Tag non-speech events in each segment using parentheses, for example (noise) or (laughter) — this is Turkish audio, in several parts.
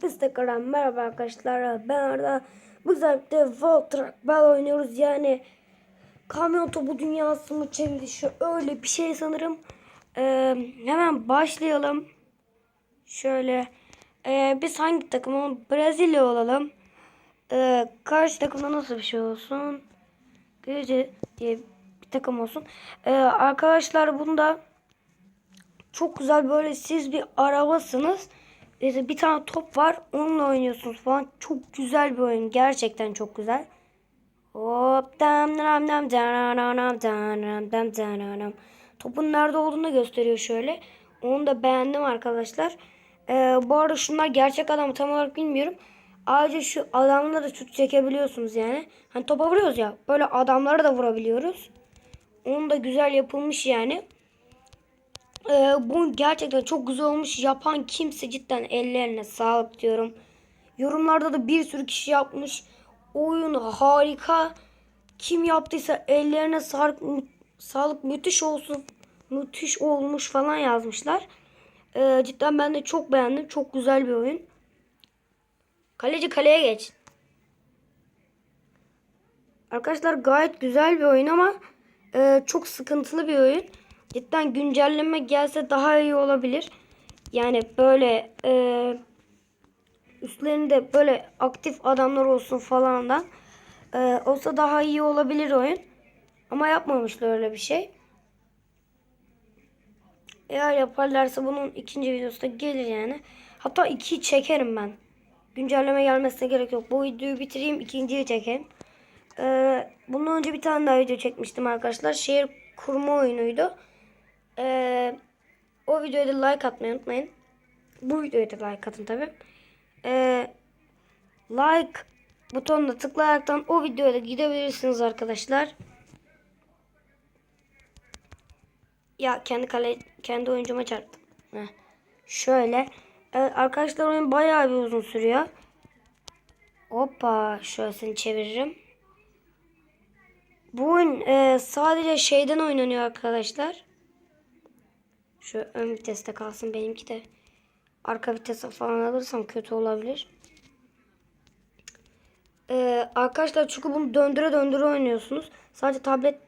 Tekrar merhaba arkadaşlar. Ben Arda. Bu World Truck Ball oynuyoruz. Yani kamyon topu dünyası mı çevirişi öyle bir şey sanırım. Ee, hemen başlayalım. Şöyle. Ee, biz hangi takımı? Brezilya olalım. Ee, karşı takımda nasıl bir şey olsun? Gece diye bir takım olsun. Ee, arkadaşlar bunda çok güzel böyle siz bir arabasınız. İşte bir tane top var onunla oynuyorsunuz falan. Çok güzel bir oyun. Gerçekten çok güzel. Hop dam dam dam dam dam dam dam dam. Topun nerede olduğunu da gösteriyor şöyle. Onu da beğendim arkadaşlar. Ee, bu arada şunlar gerçek adam tam olarak bilmiyorum. Ayrıca şu adamları da şut çekebiliyorsunuz yani. Hani topa vuruyoruz ya. Böyle adamları da vurabiliyoruz. Onu da güzel yapılmış yani. Ee, bu gerçekten çok güzel olmuş. Yapan kimse cidden ellerine sağlık diyorum. Yorumlarda da bir sürü kişi yapmış. Oyun harika. Kim yaptıysa ellerine sağlık, mü- sağlık müthiş olsun. Müthiş olmuş falan yazmışlar. Ee, cidden ben de çok beğendim. Çok güzel bir oyun. Kaleci kaleye geç. Arkadaşlar gayet güzel bir oyun ama e, çok sıkıntılı bir oyun. Cidden güncelleme gelse daha iyi olabilir. Yani böyle e, üstlerinde böyle aktif adamlar olsun falan da e, olsa daha iyi olabilir oyun. Ama yapmamışlar öyle bir şey. Eğer yaparlarsa bunun ikinci videosu da gelir yani. Hatta ikiyi çekerim ben. Güncelleme gelmesine gerek yok. Bu videoyu bitireyim ikinciyi çekeyim. Ee, bundan önce bir tane daha video çekmiştim arkadaşlar. Şehir kurma oyunuydu. Ee, o videoya da like atmayı unutmayın. Bu videoya da like atın tabi. Ee, like butonuna tıklayaraktan o videoya da gidebilirsiniz arkadaşlar. Ya kendi kale kendi oyuncuma çarptım. Heh. Şöyle. Evet, arkadaşlar oyun bayağı bir uzun sürüyor. Hoppa şöyle seni çeviririm. Bu oyun e, sadece şeyden oynanıyor arkadaşlar. Şu ön viteste kalsın benimki de. Arka vitese falan alırsam kötü olabilir. E, arkadaşlar çünkü bunu döndüre döndüre oynuyorsunuz. Sadece tablet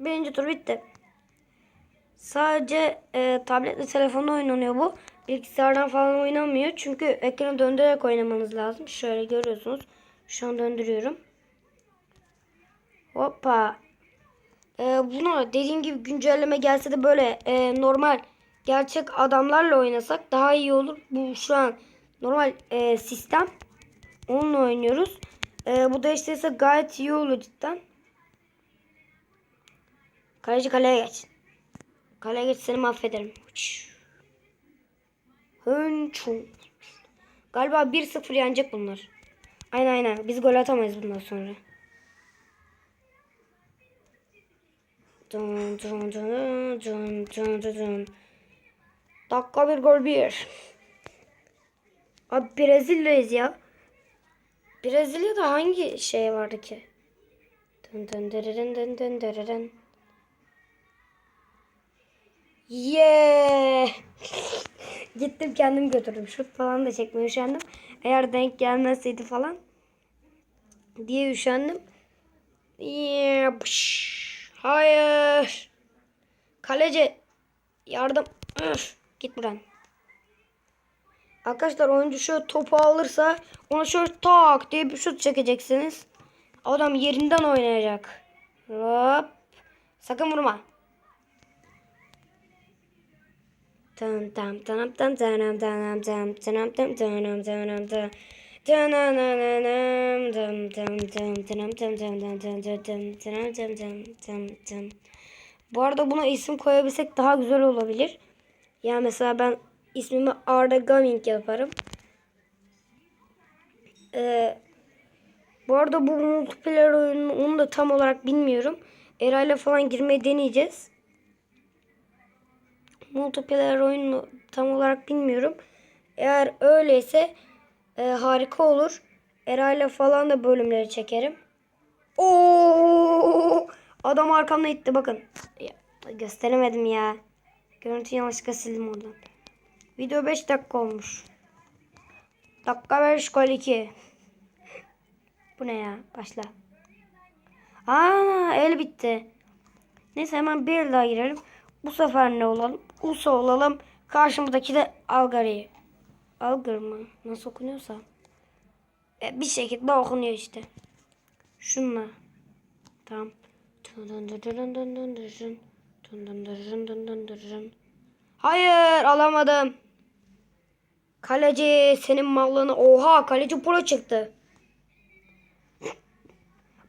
Birinci tur bitti. Sadece e, tabletle telefonla oynanıyor bu. Bilgisayardan falan oynanmıyor. Çünkü ekranı döndürerek oynamanız lazım. Şöyle görüyorsunuz. Şu an döndürüyorum. Hoppa. E, buna dediğim gibi güncelleme gelse de böyle e, normal gerçek adamlarla oynasak daha iyi olur. Bu şu an normal e, sistem. Onunla oynuyoruz. E, bu değiştirirse gayet iyi olur cidden. Kaleci kaleye geç. Kaleye geç seni mahvederim. Hınçu. Galiba 1-0 yenecek bunlar. Aynen aynen. Biz gol atamayız bundan sonra. Dun dun dun. Dakika bir gol bir. Abi Brezilya'yız ya. Brezilya'da hangi şey vardı ki? Dun dun dun dun dun dun. Yeah. Gittim kendim götürdüm. Şut falan da çekmeye üşendim. Eğer denk gelmezseydi falan diye üşendim. Yeah. Hayır. Kaleci yardım. Üf. Git buradan. Arkadaşlar oyuncu şöyle topu alırsa ona şöyle tak diye bir şut çekeceksiniz. Adam yerinden oynayacak. Hop. Sakın vurma. Tam tam tam tam tam tam tam tam tam tam tam tam tam bu arada buna isim koyabilsek daha güzel olabilir. Yani mesela ben ismimi Arda Gaming yaparım. Ee, bu arada bu multiplayer oyunu onu da tam olarak bilmiyorum. Eray'la falan girmeyi deneyeceğiz multiplayer oyunu tam olarak bilmiyorum. Eğer öyleyse e, harika olur. Eray'la falan da bölümleri çekerim. Oo! Adam arkamda itti bakın. Ya, gösteremedim ya. Görüntü yanlışlıkla sildim oradan. Video 5 dakika olmuş. Dakika 5 gol 2. Bu ne ya? Başla. Aa el bitti. Neyse hemen bir daha girelim. Bu sefer ne olalım? Usa olalım. Karşımızdaki de Algari. Algar mı? Nasıl okunuyorsa. E, bir şekilde okunuyor işte. Şunla. Tamam. Hayır alamadım. Kaleci senin mallığını. Oha kaleci pro çıktı.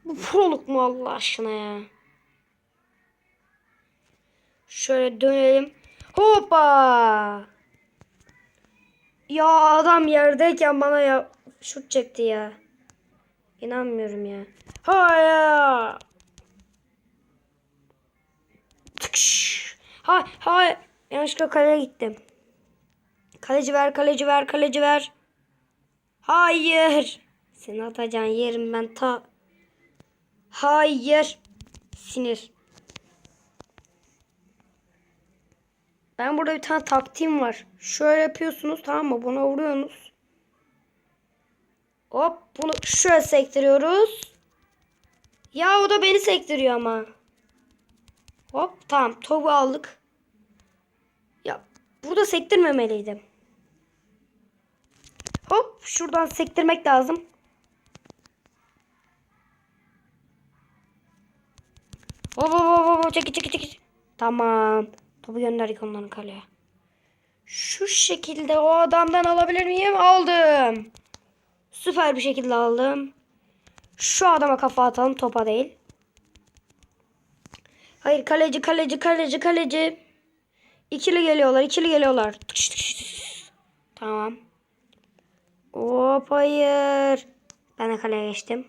Bu proluk mu Allah aşkına ya? Şöyle dönelim. Hoppa. Ya adam yerdeyken bana ya şut çekti ya. İnanmıyorum ya. Hayır. Tıkş. Hay hay. Yanlışlıkla kaleye gittim. Kaleci ver, kaleci ver, kaleci ver. Hayır. Seni atacağın yerim ben ta. Hayır. Sinir. Ben burada bir tane taktiğim var. Şöyle yapıyorsunuz tamam mı? Buna vuruyorsunuz. Hop bunu şöyle sektiriyoruz. Ya o da beni sektiriyor ama. Hop tamam topu aldık. Ya burada sektirmemeliydim. Hop şuradan sektirmek lazım. Hop hop hop hop çeki çeki çeki. Tamam. Topu gönderdik onların kaleye. Şu şekilde o adamdan alabilir miyim? Aldım. Süper bir şekilde aldım. Şu adama kafa atalım topa değil. Hayır kaleci kaleci kaleci kaleci. İkili geliyorlar ikili geliyorlar. Tıkış, tıkış, tıkış. Tamam. Hop hayır. Ben de kaleye geçtim.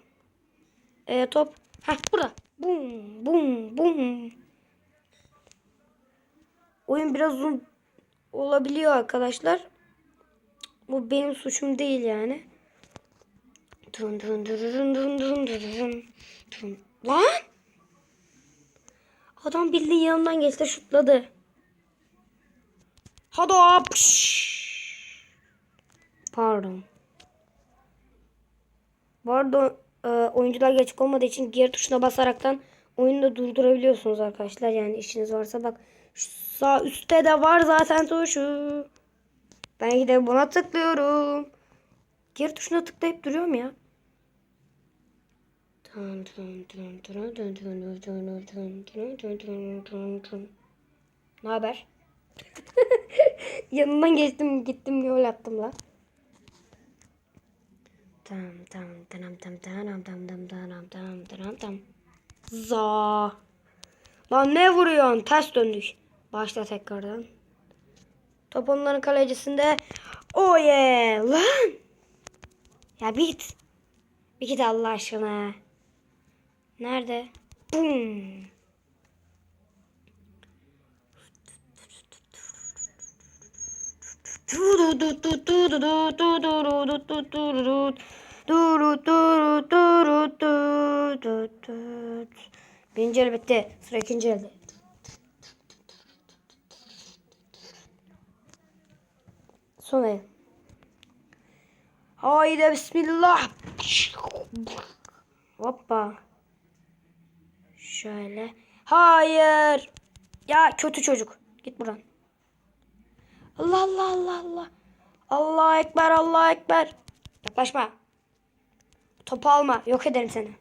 E, top. Heh burada. Bum bum bum. Oyun biraz uzun olabiliyor arkadaşlar. Bu benim suçum değil yani. Dun dun dun dun dun dun dun. Lan! Adam bildiğin yanından geçti şutladı. Hadi hop. Pardon. Bu arada e, oyuncular geçik olmadığı için geri tuşuna basaraktan oyunu da durdurabiliyorsunuz arkadaşlar. Yani işiniz varsa bak şu sağ üstte de var zaten tuşu. Ben gidip buna tıklıyorum. Geri tuşuna tıklayıp duruyorum ya. Ne haber? Yanından geçtim gittim yol attım la. Tam tam tam tam tam tam tam tam tam tam tam. Za. Lan ne vuruyorsun? Ters döndük. Başla tekrardan. Top onların kalecisinde. Oh yeah. Lan. Ya bir git. Bir git Allah aşkına. Nerede? Bum. Birinci el bitti. Sıra ikinci elde. Son el. Haydi bismillah. Hoppa. Şöyle. Hayır. Ya kötü çocuk. Git buradan. Allah Allah Allah Allah. Allah ekber Allah ekber. Yaklaşma. Topu alma. Yok ederim seni.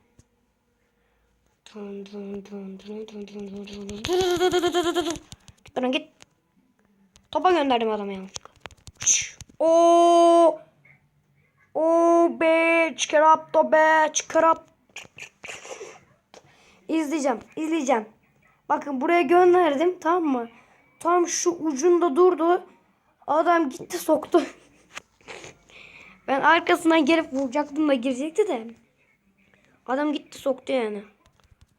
Git buradan git. Topa gönderdim adamı yanlışlıkla. Oo. Oo be çıkarap da be çıkarap. İzleyeceğim izleyeceğim. Bakın buraya gönderdim tamam mı? Tam şu ucunda durdu. Adam gitti soktu. (laughs) ben arkasından gelip vuracaktım da girecekti de. Adam gitti soktu yani.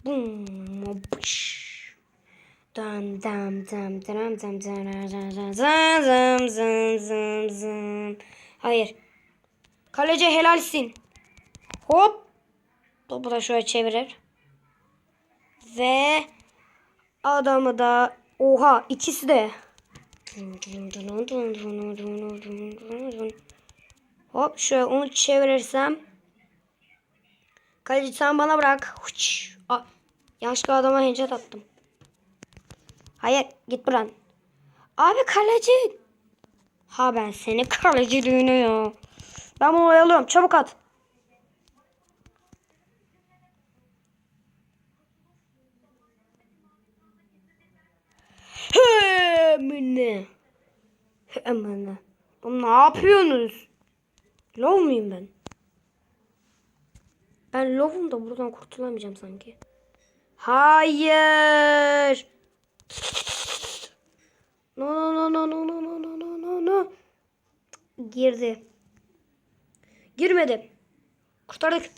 Bum. Pış. Dam dam dam dam dam dam dam dam dam dam dam Hayır. Kaleci helalsin. Hop. Topu da şöyle çevirir. Ve adamı da oha ikisi de Hop şöyle onu çevirirsem. Kaleci sen bana bırak. Yanlışlıkla adama headshot attım. Hayır git buradan. Abi kaleci. Ha ben seni kaleciliğine ya. Ben bunu oyalıyorum. Çabuk at. Hemine. Hemine. Oğlum ne yapıyorsunuz? Lov muyum ben? Ben lovum da buradan kurtulamayacağım sanki. Hayır. No no no no no no no no no no. Girdi. Girmedi. Kurtardık.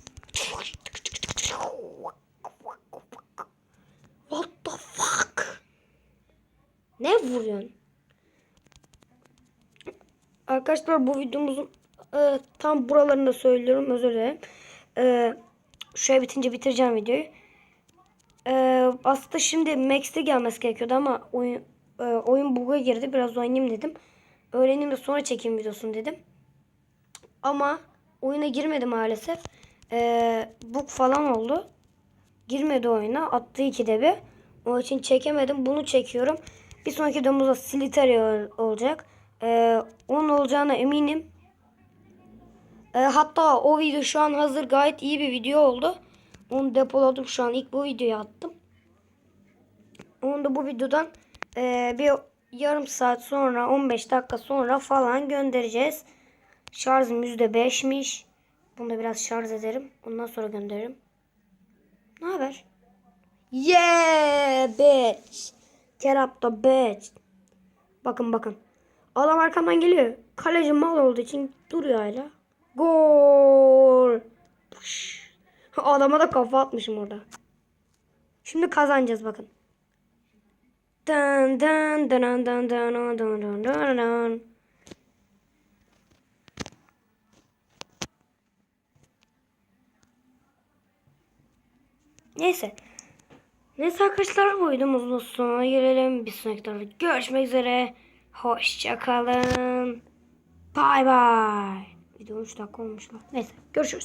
What the fuck? Ne vuruyorsun? Arkadaşlar bu videomuzun e, tam buralarında söylüyorum özür dilerim. E, şöyle bitince bitireceğim videoyu. E, aslında şimdi Max'te gelmesi gerekiyordu ama oyun e, oyun bug'a girdi. Biraz oynayayım dedim. Öğreneyim de sonra çekeyim videosunu dedim. Ama oyuna girmedi maalesef. E, bug falan oldu. Girmedi oyuna. Attı ikide bir. Onun için çekemedim. Bunu çekiyorum. Bir sonraki videomuzda Slytherin olacak. Ee, onun olacağına eminim. Ee, hatta o video şu an hazır gayet iyi bir video oldu. Onu depoladım şu an. ilk bu videoyu attım. Onu da bu videodan e, bir yarım saat sonra 15 dakika sonra falan göndereceğiz. Şarjım %5'miş. Bunu da biraz şarj ederim. Ondan sonra gönderirim. Ne haber? Yeah bitch. Get bitch. Bakın bakın. Adam arkamdan geliyor. Kaleci mal olduğu için duruyor hala. Gol. Puş. Adama da kafa atmışım orada. Şimdi kazanacağız bakın. Dın dın dın dın dın dın dın dın dın. Neyse. Neyse arkadaşlar bu videomuzun sonuna gelelim. Bir sonraki videoda görüşmek üzere. Hoşçakalın. Bay bay. Video 3 dakika olmuş lan. Neyse görüşürüz.